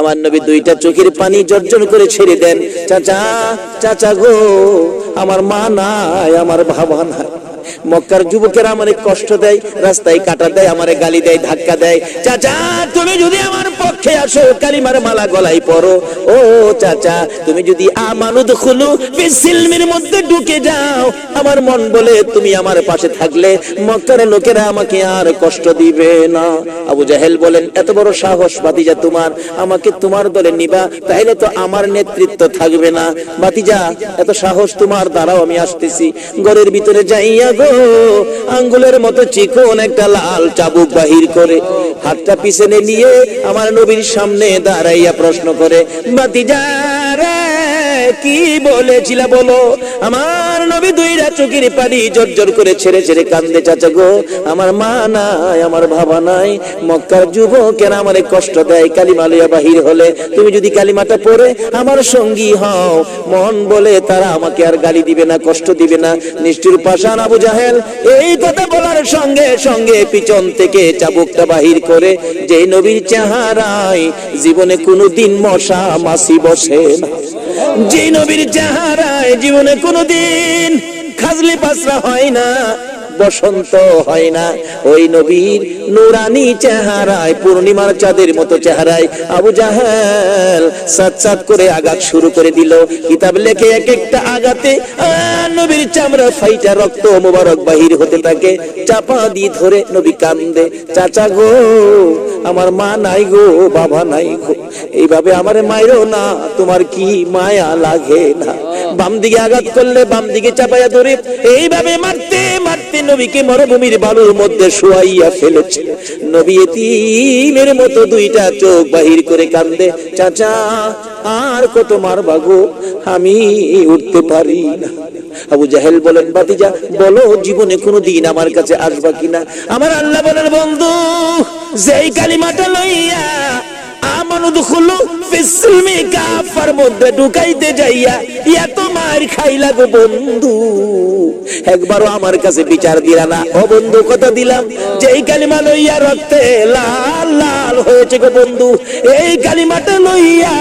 আমার নবী দুইটা চোখের পানি জর্জন করে ছেড়ে দেন। চাচা চাচা গো, আমার মা নাই, আমার বাবা নাই। মক্কার যুবকেরা আমারে কষ্ট দেয়, রাস্তায় কাটা দেয়, আমারে গালি দেয়, ধাক্কা দেয়। চাচা, তুমি যদি আমার পক্ষে আসো, কালিমার মালা গলায় পরো। ও চাচা, তুমি যদি আমানুদ খুলু সিলমির মধ্যে ঢুকে যাও। আমার মন বলে তুমি আমার পাশে থাকলে, মক্কার লোকেরা আমাকে আর কষ্ট দিবে না। আবু জাহেল বলেন, এত বড় সাহস বাতিজা তোমার, আমাকে তোমার দলে নিবা, তাইলে তো আমার নেতৃত্ব থাকবে না। বাতিজা এত সাহস তোমার দ্বারাও আমি আসতেছি। ঘরের ভিতরে যাইয়া গো, আঙ্গুলের মতো চিকন একটা লাল চাবুক বাহির করে হাতটা পিছনে নিয়ে আমার নবীর সামনে দাঁড়াইয়া প্রশ্ন করে বাতিজা কি বলেছিলা বলো? আমার নবী দুইটা চোখের পানি জর্জর করে ছেড়ে ছেড়ে কান্দে চাচা গো। আমার মা নাই, আমার বাবা নাই। মক্কার যুবকেরা আমারে কষ্ট দেয়, কালিমা লইয়া বাহির হলে। তুমি যদি কালিমাটা পড়ে, আমার সঙ্গী হও। মন বলে তারা আমাকে আর গালি দিবে না, কষ্ট দিবে না। নিষ্ঠুর পাশান আবু জাহেল এই কথা বলার সঙ্গে সঙ্গে পিছন থেকে চাবুকটা বাহির করে, যে নবীর চেহারায় জীবনে কোনোদিন মশা মাসি বসে না। যে নবীর চেহারায় জীবনে কোনোদিন খাজলি পাসরা হয় না। বসন্ত হয় না। ওই নবীর নুরানি চেহারায়, পূর্ণিমার চাঁদের মতো চেহারায় আবু জাহেল সাত সাত করে আঘাত শুরু করে দিল। কিতাব লেখে এক একটা আঘাতে নবীর চামড়া ফাইটা রক্ত মোবারক বাহির হতে থাকে। চাপা দিয়ে ধরে নবী কান্দে, চাচা গো, আমার মা নাই গো, বাবা নাই গো। এইভাবে আমার মায়েরও না, তোমার কি মায়া লাগে না? বাম দিকে আঘাত করলে বাম দিকে চাপাইয়া ধরে, এইভাবে মারতে মারতে নবীকে মরুভূমির বালুর মধ্যে শোয়াইয়া ফেলেছে। নবী এতিমের মতো দুইটা চোখ বাহির করে কান্দে, চাচা, আর কত মারবা গো? আমি উঠতে পারি না। আবু জাহেল বলেন বাতিজা বলো, জীবনে কোনো দিন আমার কাছে আসবা কিনা? আমার আল্লাহ বলেন, বন্ধু, যেই কালিমাটা লইয়া একবারও আমার কাছে বিচার দিলা না। ও বন্ধু দিলাম। কালিমা লইয়া রক্তে লাল লাল হয়েছে গো বন্ধু, এই কালিমাটা লইয়া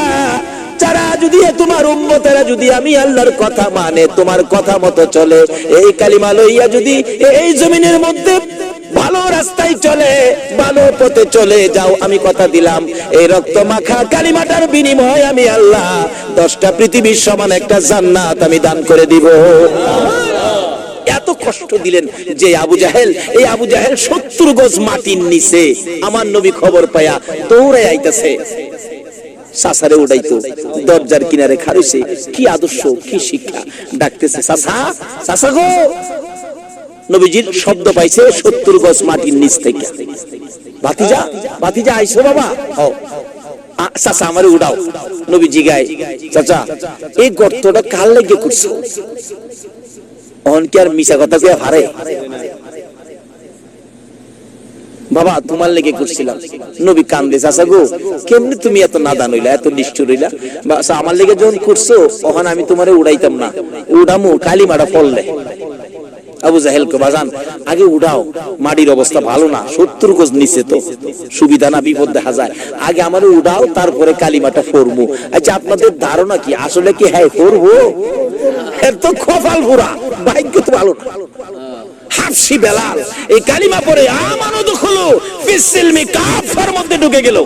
যদি তোমার যদি আমি আল্লাহর কথা মানে তোমার কথা মতো চলে, এই কালিমা লইয়া যদি এই জমিনের মধ্যে ভালো রাস্তায় চলে, ভালো পথে চলে যাও, আমি কথা দিলাম। এই রক্ত মাখা কালিমাটার বিনিময় আমি আল্লাহ দশটা পৃথিবীর সমান একটা জান্নাত আমি দান করে দিব। এত কষ্ট দিলেন যে আবু জাহেল, এই আবু জাহেল সত্তর গজ মাটির নিচে আমার নবী খবর পায়া দৌড়ে আইতাছে। সাসারে উড়াইতো দরজার কিনারে খারুছে কি আদর্শ, কি শিক্ষা? ডাকতেছে, সাসা সাসা গো নবীজির শব্দ পাইছে সত্তর গজ মাটির নিচ থেকে। ভাতিজা ভাতিজা, আইসো বাবা। হও। চাচা, আমারে উড়াও। চাচা, এই গর্তটা লেগে করছ? অন কি আর মিশা কথা হারে বাবা, তোমার লেগে করছিলাম। নবী কান্দে, চাচা গো, কেমনি তুমি এত নাদান হইলা, এত নিষ্ঠুর হইলা? আমার লেগে যখন করছ তখন আমি তোমারে উড়াইতাম না। উড়ামু, কালিমাটা পড়লে আবু জাহেল বাজান, আগে উড়াও মাটির অবস্থা ভালো না, সত্তর গজ নিচে তো, সুবিধা না, বিপদ দেখা যায়। আগে আমার উড়াও তারপরে কালিমাটা ফরমু আচ্ছা আপনাদের ধারণা কি? আসলে কি হ্যাঁ ফরবো এর তো কপাল ভাগ্য তো ভালো বেলাল, এই কালিমা পরে আমানো দখলো ফিসিলমি কাফার মধ্যে ঢুকে গেল।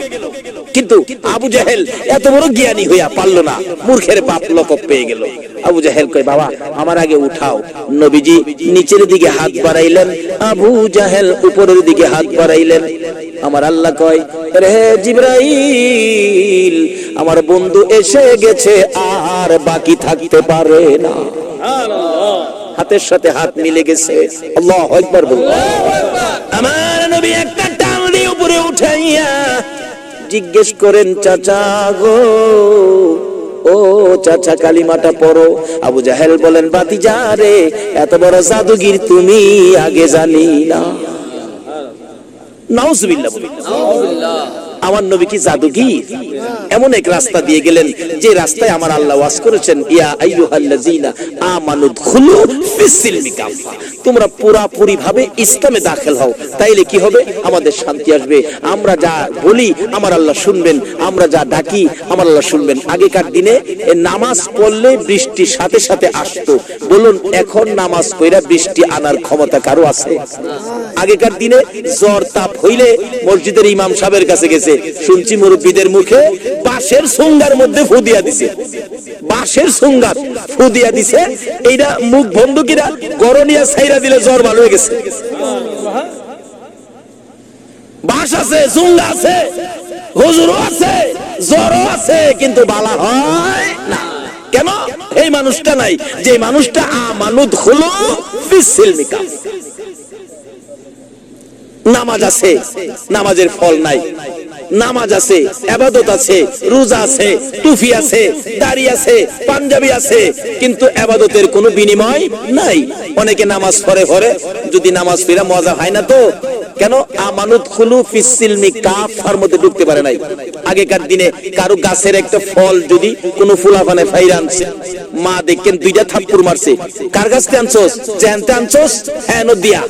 কিন্তু আবু জাহেল এত বড় জ্ঞানী হইয়া পারল না। মূর্খের বাপ লকব পেয়ে গেল। আবু জাহেল কয় বাবা আমার আগে উঠাও। নবীজি নিচের দিকে হাত বাড়াইলেন। আবু জাহেল উপরের দিকে হাত বাড়াইলেন। আমার আল্লাহ কয় রে জিব্রাইল আমার বন্ধু এসে গেছে আর বাকি থাকতে পারে না। হাতের সাথে হাত মিলে গেছে। আল্লাহ একবার বলুন আমার নবী একটা টান দিয়ে উপরে উঠাইয়া জিজ্ঞেস করেন, চাচা গো, ও চাচা কালিমাটা পড়ো। আবু জাহেল বলেন বাতি যা রে, এত বড় জাদুগির তুমি আগে জানি না। নাউজুবিল্লাহ বলি আমার নবী কি জাদুগীর? এমন এক রাস্তা দিয়ে গেলেন, যে রাস্তায় আমার আল্লাহ ওয়াজ করেছেন, ইয়া আইয়ুহাল্লাযীনা আমানু দুখুলু ফিসসিলমি কাফা তোমরা পুরাপুরি ভাবে ইসলামে দাখিল হও, তাইলে কি হবে? আমাদের শান্তি আসবে। আমরা যা বলি, আমার আল্লাহ শুনবেন। আমরা যা ডাকি, আমার আল্লাহ শুনবেন। আগেকার দিনে নামাজ পড়লে বৃষ্টির সাথে সাথে আসতো। বলুন, এখন নামাজ কইরা বৃষ্টি আনার ক্ষমতা কারও আছে? আগেকার দিনে জ্বর তাপ হইলে মসজিদের ইমাম সাহেবের কাছে গেছে শুনছি মুরব্বীদের মুখে, বাঁশের সুঙ্গার মধ্যে ফু দিয়া দিছে। বাঁশের সুঙ্গার ফু দিয়া দিছে। এইটা মুখ বন্ধুকিরা গরনিয়া ছাইরা দিলে জ্বর ভালো হয়ে গেছে। বাঁশ আছে সুঙ্গা আছে, হুজুরও আছে, জ্বরও আছে, কিন্তু বালা হয় না। কেন? এই মানুষটা নাই। যে মানুষটা আমানুদ হলো ফিসিলমিকা নামাজ আছে, নামাজের ফল নাই। নামাজ আছে, আবাদত আছে, রোজা আছে, টুফি আছে, দাড়ি আছে, পাঞ্জাবি আছে, কিন্তু আবাদতের কোনো বিনিময় নাই। অনেকে নামাজ পড়ে পড়ে, যদি নামাজ ফিরা মজা হয় না তো? কেন? আমানত খুলু ফিসিলমি কাফার মধ্যে ঢুকতে পারে নাই। আগেকার দিনে কারও গাছের একটা ফল যদি কোনো ফুলাফানে ফাইরা আনছে, মা দেখেন দুইটা থাপ্পুর মারছে। কার গাছ থেকে আনছোস? জ্যানতে আনছোস? হ্যাঁ দিয়া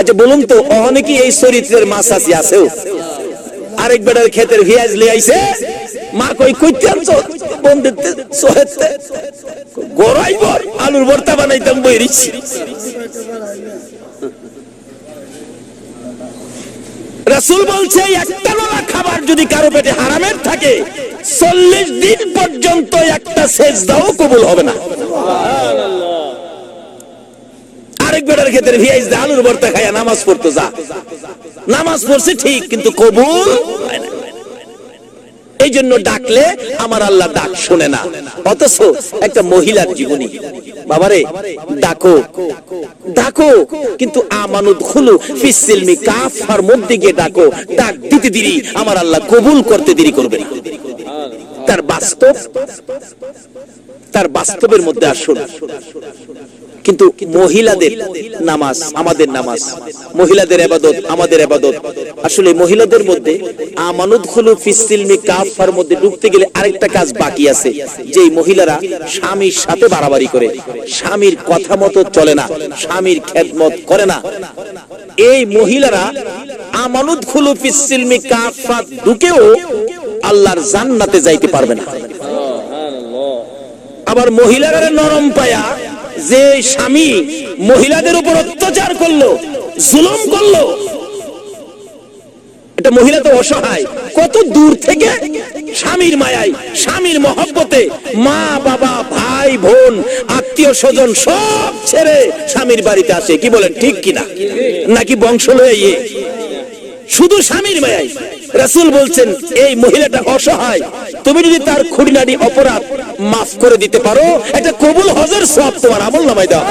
আচ্ছা বলুন তো, অহনে কি এই চরিত্রের মাছ আছে, আছেও? আরেক বেটার ক্ষেতের ভিয়াজ লিয়ে আইছে। মা কই, কইতে আনছো? বন্ধুতে সোহেতে গড়াই বর, আলুর ভর্তা বানাইতাম বইরিছি রাসূল বলছে, একটা নোলা খাবার যদি কারও পেটে হারামের থাকে, চল্লিশ দিন পর্যন্ত একটা সেজদাও কবুল হবে না। আরেক বেটার ক্ষেত্রে ভিয়াইজ দে, আলুর ভর্তা খাইয়া নামাজ পড়তো যা। নামাজ পড়ছে ঠিক, কিন্তু কবুল এই জন্য ডাকলে আমার আল্লাহ ডাক শোনে না। অথচ একটা মহিলার জীবনী। বাবারে, ডাকো ডাকো, কিন্তু আমানুদ খুলু ফিসিলমি কাফার মধ্যে গিয়ে ডাকো, ডাক দিতে দেরি, আমার আল্লাহ কবুল করতে দেরি করবে না। তার বাস্তব, তার বাস্তবের মধ্যে আসুন। কিন্তু মহিলাদের নামাজ, আমাদের নামাজ। মহিলাদের আবাদত, আমাদের আবাদত। আসলে মহিলাদের মধ্যে আমানুদ খুলু ফিসিলমি কাফার মধ্যে ঢুকতে গেলে আরেকটা কাজ বাকি আছে, যেই মহিলারা স্বামীর সাথে বাড়াবাড়ি করে। স্বামীর কথা মতো চলে না, স্বামীর খেদমত করে না। এই মহিলারা আমানুদ খুলু ফিসিলমি কাফাত ঢুকেও আল্লাহর জান্নাতে যাইতে পারবে না। আবার মহিলারা নরম পায়া যে স্বামী মহিলাদের উপর অত্যাচার করল, জুলুম করল, এটা মহিলা তো অসহায়। কত দূর থেকে স্বামীর মায়ায়, স্বামীর মহব্বতে মা, বাবা, ভাই, বোন, আত্মীয় স্বজন সব ছেড়ে স্বামীর বাড়িতে আসে। কি বলেন, ঠিক কিনা? নাকি বংশ লয়ে ইয়ে? শুধু স্বামীর মায়ায়। রাসূল বলছেন, এই মহিলাটা অসহায়। তুমি যদি তার খুঁটিনাটি অপরাধ মাফ করে দিতে পারো, এটা কবুল হজের সব তোমার আমল নামাই দাও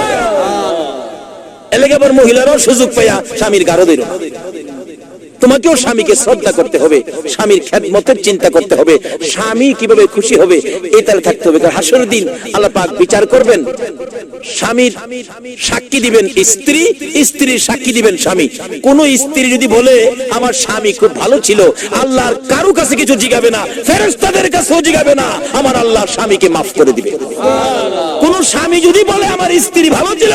এলাকা আবার মহিলারাও সুযোগ পাইয়া স্বামীর গারো দিল তোমাকেও স্বামীকে শ্রদ্ধা করতে হবে, স্বামীর খ্যাতমতের চিন্তা করতে হবে, স্বামী কীভাবে খুশি হবে তালে থাকতে হবে। হাসর দিন আল্লাহ পাক বিচার করবেন, স্বামীর সাক্ষী দিবেন স্ত্রী, স্ত্রীর সাক্ষী দিবেন স্বামী। কোন স্ত্রী যদি বলে, আমার স্বামী খুব ভালো ছিল, আল্লাহর কারও কাছে কিছু জিগাবে না, ফেরেশতাদের কাছেও জিগাবে না, আমার আল্লাহ স্বামীকে মাফ করে দিবে। কোন স্বামী যদি বলে, আমার স্ত্রী ভালো ছিল,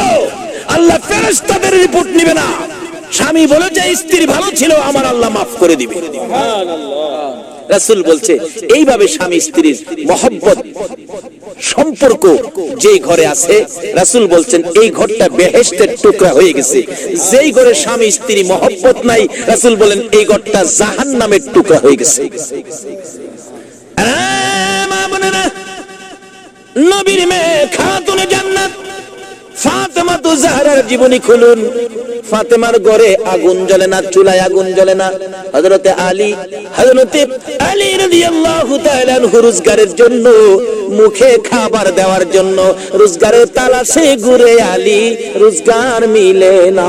আল্লাহ ফেরেশতাদের রিপোর্ট নিবে না। স্বামী বলে যে, স্ত্রী ভালো ছিল, আমার আল্লাহ মাফ করে দিবে। রাসূল বলছে, এইভাবে স্বামী স্ত্রীর মহব্বত, সম্পর্ক যেই ঘরে আছে, রাসূল বলছেন, এই ঘরটা বেহেশতের টুকরা হয়ে গেছে। যেই ঘরে স্বামী স্ত্রী মহব্বত নাই, রাসূল বলেন, এই ঘরটা জাহান্নামের টুকরা হয়ে গেছে। নবীর মেয়ে জান্নাত ফাতেমা তো জীবনী খুলুন। ফাতেমার ঘরে আগুন জ্বলে না, চুলায় আগুন জ্বলে না। হজরতে আলী হজরতে আলী রাদিয়াল্লাহু তাআলা হুরুজগারের রোজগারের জন্য মুখে খাবার দেওয়ার জন্য রোজগারের তালাশে ঘুরে আলি, রোজগার মিলে না।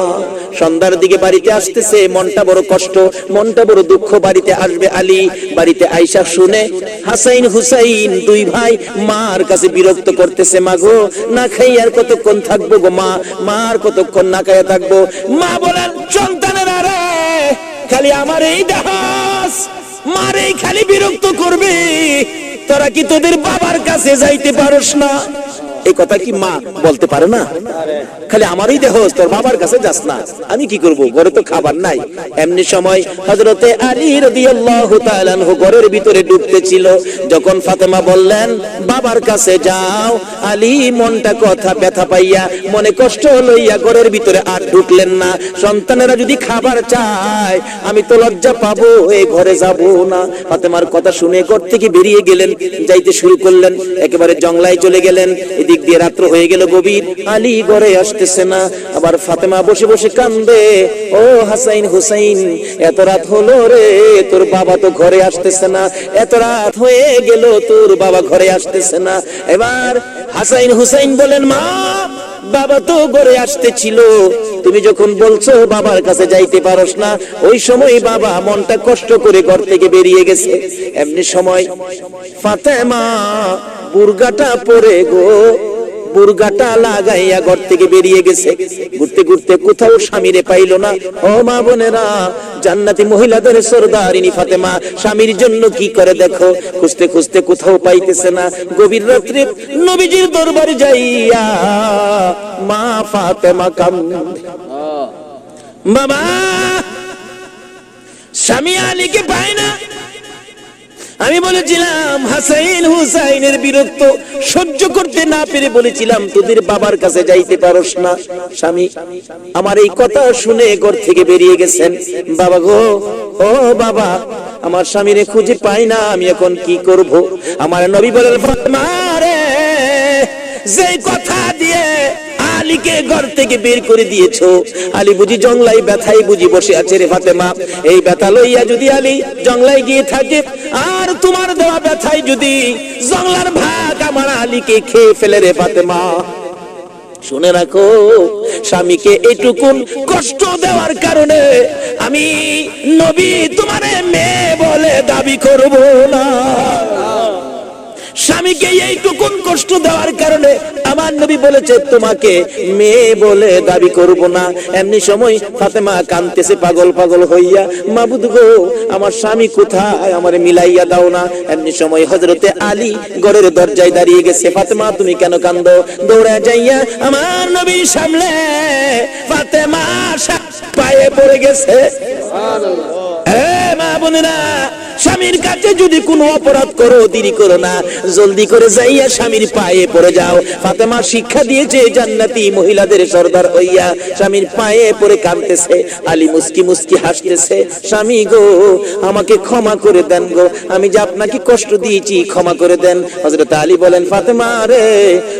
সন্ধ্যার দিকে বাড়িতে আসতেছে, মনটা বড় কষ্ট, মনটা বড় দুঃখ। বাড়িতে আসবে আলী, বাড়িতে আইসা শুনে, হাসাইন হুসাইন দুই ভাই মার কাছে বিরক্ত করতেছে, মা গো, না খাই আর কতক্ষণ থাকব গো মা মার কতক্ষণ না খাইয়া থাকব? মা বলেন, সন্তানের আরে খালি আমার এই দাস মারে খালি বিরক্ত করবে। তোরা কি তোদের বাবার কাছে যাইতে পারস না? এই কথা কি মা বলতে পারে না? খালি আমারই দেহ, তোর বাবার কাছে যাস না। আমি কি করব? ঘরে তো খাবার নাই। এমনি সময় হযরতে আলী রাদিয়াল্লাহু তাআলা ঘরের ভিতরে ঢুকতেছিল যখন ফাতেমা বললেন, বাবার কাছে যাও। আলী মনটা কথা ব্যথা পাইয়া, মনে কষ্ট লইয়া ঘরের ভিতরে আর ঢুকলেন না। সন্তানেরা যদি খাবার চায়, আমি তো লজ্জা পাবো এই ঘরে যাব না। ফাতেমার কথা শুনে ঘর থেকে বেরিয়ে গেলেন, যাইতে শুরু করলেন। একেবারে জংলায় চলে গেলেন। এদিক দিয়ে রাত্র হয়ে গেল গভীর। আলী ঘরে আসতেছে না। আবার ফাতেমা বসে বসে কান্দে। ও হাসাইন, হুসাইন, এত রাত হলো রে, তোর বাবা তো ঘরে আসতেছে না। এত রাত হয়ে গেল, তোর বাবা ঘরে আসতেছে না। এবার হাসাইন, হুসাইন বলেন, মা বাবা তো ঘরে আসতেছিল। তুমি যখন বলছো বাবার কাছে যাইতে পারস না, ওই সময় বাবা মনটা কষ্ট করে ঘর থেকে বেরিয়ে গেছে। এমনি সময় ফাতেমা বুর্গাটা পরে গো বুর্গাটা লাগাইয়া ঘর থেকে বেরিয়ে গেছে। ঘুরতে ঘুরতে কোথাও স্বামীরে পাইল না। ও মা বোনেরা, জান্নাতি মহিলাদের সরদারিনী ফাতেমা, স্বামীর জন্য কি করে দেখো? খুঁজতে খুঁজতে কোথাও পাইতেছে না। গভীর রাত্রে নবীজির দরবারে যাইয়া মা ফাতেমা কান্দে বাবা, স্বামী আলীকে পায় না। আমি বলেছিলাম, হাসাইন হুসাইনের বিরক্ত সহ্য করতে না পেরে বলেছিলাম, তোদের বাবার কাছে যাইতে পারস না, স্বামী। আমার এই কথা শুনে ঘর থেকে বেরিয়ে গেছেন। বাবা গো, ও বাবা, আমার স্বামীরে খুঁজে পাই না, আমি এখন কি করব? আমার নবী বলেন যেই কথা দিয়ে আলীকে ঘর থেকে বের করে দিয়েছ। আলী বুঝি জংলাই ব্যথাই বুঝি বসে আছে রে ফাতেমা। এই ব্যথা লইয়া যদি আলী জংলাই গিয়ে থাকে, আর তোমার দেওয়া ব্যথায় যদি জংলার ভাগ আমার আলীকে খেয়ে ফেলে রে ফাতেমা। শুনে রাখো, স্বামীকে এইটুকুন কষ্ট দেওয়ার কারণে আমি নবী তোমারে মেয়ে বলে দাবি করব না। স্বামীকে এইটুকুন কষ্ট দেওয়ার কারণে আমার নবী বলেছে তোমাকে মেয়ে বলে দাবি করব না। এমনি সময় ফাতেমা কানতেছে পাগল পাগল হইয়া মাবুদ গো আমার স্বামী কোথায়? আমারে মিলাইয়া দাও না। এমনি সময় হজরতে আলী ঘরের দরজায় দাঁড়িয়ে গেছে ফাতেমা তুমি কেন কান্দো দৌড়া যাইয়া আমার নবী সামলে ফাতেমা পায়ে পড়ে গেছে। হ্যাঁ মা বোনেরা স্বামীর কাছে যদি কোনো অপরাধ করো, দেরি করো না। জলদি করে যাইয়া স্বামীর পায়ে পড়ে যাও। ফাতেমা শিক্ষা দিয়েছে, জান্নাতি মহিলাদের সর্দার হইয়া স্বামীর পায়ে পড়ে কাঁদতেছে। আলী মুস্কি মুস্কি হাসতেছে, স্বামী গো, আমাকে ক্ষমা করে দেন গো। আমি যে আপনাকে কষ্ট দিয়েছি, ক্ষমা করে দেন। হযরত আলী বলেন, ফাতেমা রে,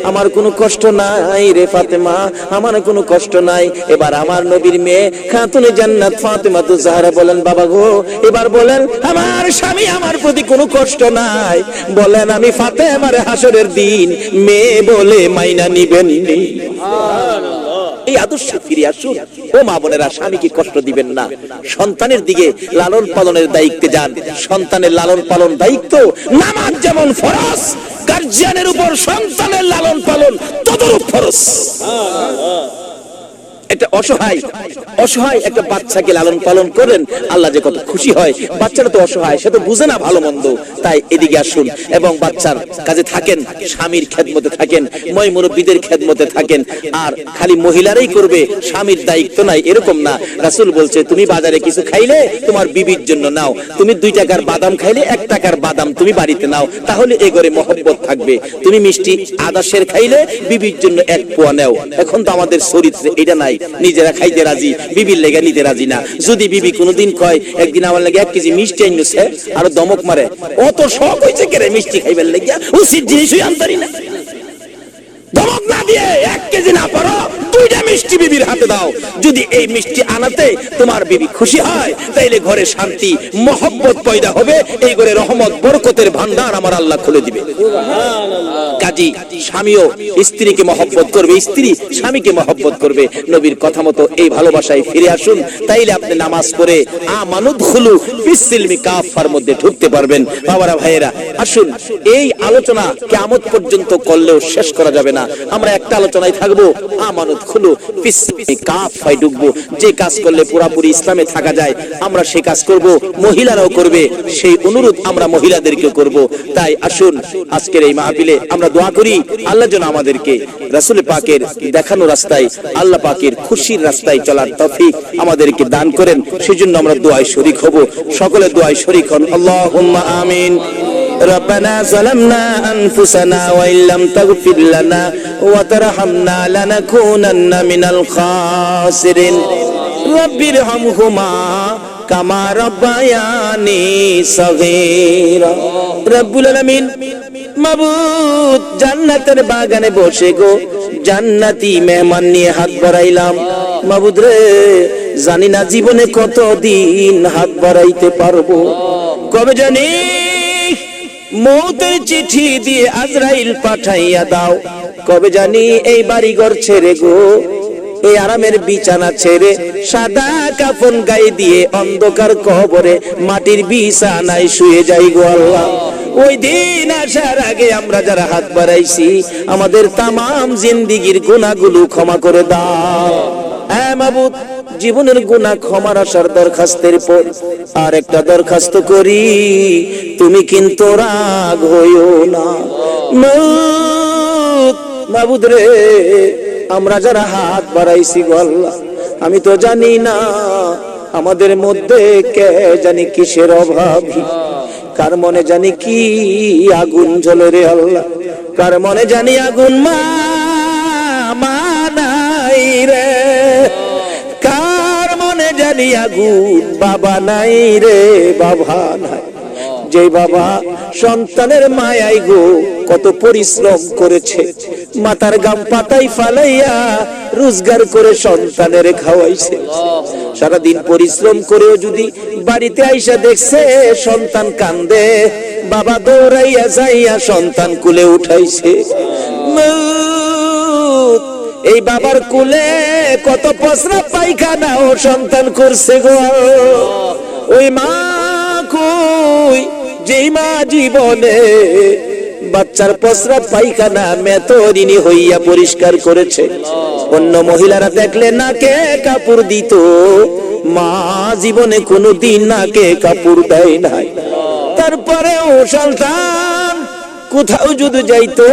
আমার কোনো কষ্ট নাই রে ফাতেমা, আমার কোনো কষ্ট নাই। এবার আমার নবীর মেয়ে খাতুনে জান্নাত ফাতেমা তো জাহরা বলেন, বাবা গো, এবার বলেন, আমার স্বামী আমার প্রতি কোনো কষ্ট নাই। বলেন আমি ফাতেমার হাসরের দিন মেয়ে বলে মাইনা নিবেন এই আদর্শ ফিরে আসুন। ও মা বোনেরা স্বামীকে কষ্ট দিবেন না। সন্তানের দিকে লালন পালনের দায়িত্বে যান। সন্তানের লালন পালন দায়িত্ব নামাজ যেমন ফরজ গার্জিয়ানের উপর সন্তানের লালন পালন তদরূপ ফরজ। একটা অসহায় অসহায় একটা বাচ্চাকে লালন পালন করেন, আল্লাহ যে কত খুশি হয়, বাচ্চাটা তো অসহায়, সে তো বুঝে না ভালো মন্দ। তাই এদিকে আসুন এবং বাচ্চার কাজে থাকেন, স্বামীর খেদমতে থাকেন মই মুরব্বীদের খেদমতে থাকেন। আর খালি মহিলারাই করবে, স্বামীর দায়িত্ব নাই, এরকম না। রাসূল বলছে, তুমি বাজারে কিছু খাইলে, তোমার বিবির জন্য নাও। তুমি দুই টাকার বাদাম খাইলে, এক টাকার বাদাম তুমি বাড়িতে নাও। তাহলে এ ঘরে মহব্বত থাকবে। তুমি মিষ্টি আদাসের খাইলে, বিবির জন্য এক পোয়া নাও। এখন তো আমাদের চরিত্রে এটা নাই। নিজেরা খাইতে রাজি। বিবির লেগে নিতে রাজি না। যদি বিবি কোনোদিন কয়, একদিন আমার লাগে এক কেজি মিষ্টি আনছে আর দমক মারে। অত শখ হয়েছে কেরে মিষ্টি খাইবার লেগে উচিত জিনিসই আনতারি না। দমক না দিয়ে এক কেজি না পারো দুইটা মিষ্টি বিবির হাতে দাও। যদি এই মিষ্টি আনাতে তোমার বিবি খুশি হয়, তাইলে ঘরে শান্তি, মহব্বত পয়দা হবে। এই ঘরে রহমত, বরকতের ভান্ডার আমার আল্লাহ খুলে দিবে। কাজী, স্বামীও স্ত্রীকে মহব্বত করবে, স্ত্রী স্বামীকে মহব্বত করবে। নবীর কথা মতো এই ভালোবাসায় ফিরে আসুন। তাইলে আপনি নামাজ পড়ে আমানুদ খুলু বিসিলমি কাফার মধ্যে ঢুকতে পারবেন। বাবারা, ভাইয়েরা, আসুন। এই আলোচনা কেমত পর্যন্ত করলেও শেষ করা যাবে না। আমরা একটা আলোচনায় থাকব আমানত উদখুলু ফিস কাফায় ডুববো। যে কাজ করলে পুরাপুরি ইসলামে থাকা যায়, আমরা সে কাজ করব, মহিলারাও করবে, সেই অনুরোধ আমরা মহিলাদেরকে করব। তাই আসুন, আজকের এই মাহফিলে আমরা দোয়া করি, আল্লাহ যেন আমাদেরকে রাসূল পাকের দেখানো রাস্তায়, আল্লাহ পাকের খুশির রাস্তায় চলার তৌফিক আমাদেরকে দান করেন। সেজন্য আমরা দোয়ায় শরীক হব। সকলে দোয়ায় শরীক হন। আল্লাহুম্মা আমিন। ربنا ظلمنا أنفسنا وإن لم تغفر لنا وترحمنا لنكونن من الخاسرين رب ارحمهما কামা রব্বায়ানি সগীরা রব্বুল আলামিন মাবুদ জান্নাতের বাগানে বসে গো জান্নাতি মেহমান নিয়ে হাত বাড়াইলাম মাবুদ রে জানি না জীবনে কতদিন হাত বাড়াইতে পারবো কবে জানি মৌতের চিঠি দিয়ে আজরাইল পাঠাইয়া দাও। কবে জানি এই বাড়িঘর ছেড়ে গো। এই আরামের বিছানা ছেড়ে সাদা কাফন গায়ে দিয়ে অন্ধকার কবরে মাটির বিছানায় শুয়ে যাই গো আল্লাহ। ওই দিন আসার আগে আমরা যারা হাত বাড়াইছি, আমাদের তামাম জিন্দিগির গুনাহগুলো ক্ষমা করে দাও। হ্যাঁ মাবুদ জীবনের গুণা ক্ষমার আসার দরখাস্তের পর আর একটা দরখাস্ত করি। তুমি কিন্তু রাগ হইও না। মাবুদ, মাবুদ রে আমরা যারা হাত বাড়াইছি গো আল্লাহ আমি তো জানি না আমাদের মধ্যে কে জানি কিসের অভাবী। কার মনে জানি কি আগুন জ্বলে রে আল্লাহ। কার মনে জানি আগুন মা মা নাই রে। জানি আগুন বাবা নাই রে, বাবা নাই। যে বাবা সন্তানের মায়াই গো, কত পরিশ্রম করেছে। মাতার গাম পাতাই ফালাইয়া রোজগার করে সন্তানের খাওয়াইছে। সারাদিন পরিশ্রম করেও যদি বাড়িতে আইসা দেখছে, সন্তান কান্দে। বাবা দৌড়াইয়া যাইয়া সন্তান কুলে উঠাইছে। এই বাবার কুলে কত পসরা পায়খানা ও সন্তান করছে গো। ওই মা কই? যেই মা জীবনে বাচ্চার পসরা পায়খানা মেতরিনী হইয়া পরিষ্কার করেছে। অন্য মহিলারা দেখলে নাকে কাপড় দিত। মা জীবনে কোনো দিন নাকে কাপড় দেয় নাই। তারপরেও সন্তান কোথাও যদি যাইতো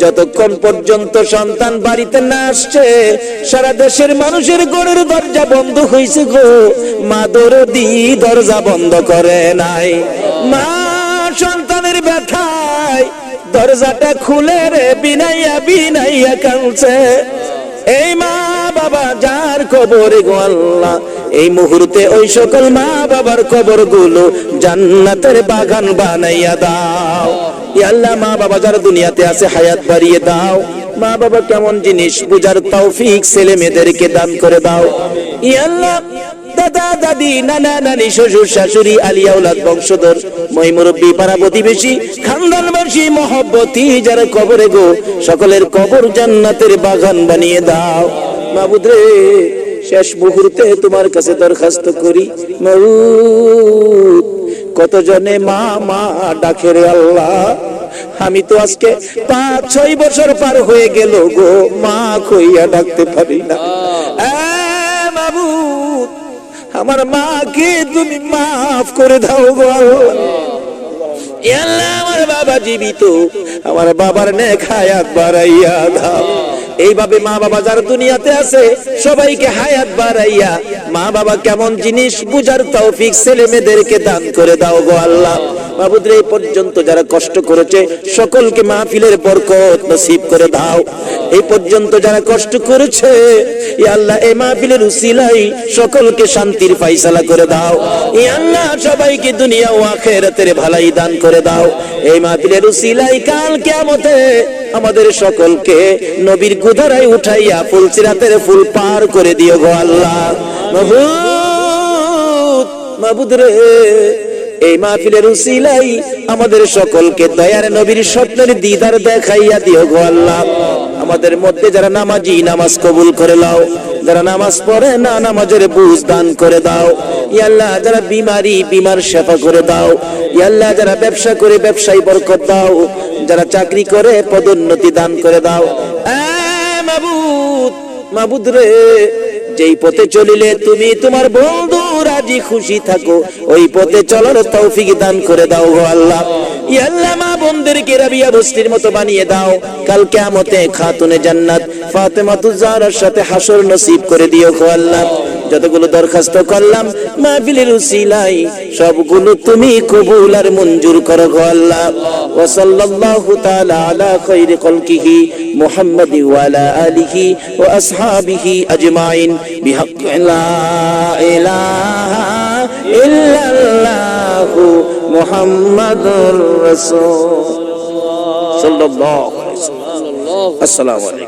যতক্ষণ পর্যন্ত সন্তান বাড়িতে না আসছে, সারা দেশের মানুষের গড়ের দরজা বন্ধ হয়েছে গো। মা দরদি দরজা বন্ধ করে নাই। মা সন্তানের ব্যথায় দরজাটা খুলে রে, বিনাইয়া বিনাইয়া কাঁদছে। এই মা বাবা যার কবরে গো আল্লাহ, এই মুহূর্তে ওই সকল মা বাবার কবরগুলো জান্নাতের বাগান বানাইয়া দাও। আল্লাহ মা বাবা যারা দুনিয়াতে আছে, হায়াত বাড়িয়ে দাও। মা বাবা কেমন জিনিস বুঝার তৌফিক ছেলে মেয়েদেরকে দান করে দাও। আল্লাহ দাদা, দাদি, নানা, নানি, শ্বশুর, শাশুড়ি আলিয়া উলাদ বংশধর, মই মুরব্বী, পাড়া প্রতিবেশী, খানদানবাসী, মহব্বতী, যারা কবরে গো, সকলের কবর জান্নাতের বাগান বানিয়ে দাও। মাবুদ রে, শেষ মুহূর্তে তোমার কাছে দরখাস্ত করি। মাবুদ কত জনে মা মা ডাকে রে আল্লাহ? আমি তো আজকে পাঁচ ছয় বছর পার হয়ে গেল গো মা কইয়া ডাকতে পারি না। আমার মাকে তুমি মাফ করে দাও গো আল্লাহ। আমার বাবা জীবিত আমার বাবার নেক হায়াত বাড়াইয়া দাও। এইভাবে মা বাবা যারা দুনিয়াতে আছে সবাইকে হায়াত বাড়াইয়া মা বাবা কেমন জিনিস বুঝার তৌফিক ছেলে মেয়েদেরকে দান করে দাও গো আল্লাহ। বাবুদের এই পর্যন্ত যারা কষ্ট করেছে, সকলকে মাহফিলের বরকত নসিব করে দাও। এই পর্যন্ত যারা কষ্ট করেছে আল্লাহ, এই মাহফিলের উসিলাই সকলকে শান্তির ফাইসালা করে দাও। আল্লাহ, সবাইকে দুনিয়া ও আখেরাতের ভালাই দান করে দাও। এই মাহফিলের উসিলাই কাল কিয়ামতে আমাদের সকলকে নবীর গুধারায় উঠাইয়া ফুলসিরাতের ফুল পার করে দিও গো আল্লাহ। মাহবুদ মাহবুদ রে। এই মাহফিলের উসিলাই আমাদের সকলকে দয়ার নবীর স্বপ্নের দিদার দেখাইয়া দিও গো আল্লাহ। আমাদের মধ্যে যারা নামাজি, নামাজ কবুল করে লাও। যারা নামাজ পড়ে না, নামাজের বুঝ দান করে দাও। ইয়াল্লাহ যারা বিমারি, বিমার সেবা করে দাও। ইয়াল্লাহ যারা ব্যবসা করে ব্যবসায়ী বরকত দাও। যারা চাকরি করে পদোন্নতি দান করে দাও। মাবুদ মাবুদ রে, যেই পথে চলিলে তুমি তোমার বন্ধু রাজি খুশি থাকো, ওই পথে চলার তৌফিক দান করে দাও গো আল্লাহ। আল্লাহ, মা বোনদেরকে রাবিয়া বস্তির মতো বানিয়ে দাও। কাল কিয়ামতে খাতুনে জান্নাত ফাতেমাতু জাহরার সাথে হাসর নসিব করে দিও গো আল্লাহ। যতগুলো দরখাস্ত করলাম, মাহফিলের উসিলাই সবগুলো তুমি কবুল আর মঞ্জুর করো গো আল্লাহ। ওয়া সাল্লাল্লাহু তাআলা আলা খাইরি খলকিহি মুহাম্মাদ ওয়া আলা আলিহি ওয়া আসহাবিহি আজমাইন। বিহাক্কি লা ইলাহা ইল্লাল্লাহু মুহাম্মাদুর রাসূল। সাল্লাল্লাহু আলাইহি ওয়াসাল্লাম আসসালামু আলাইকুম।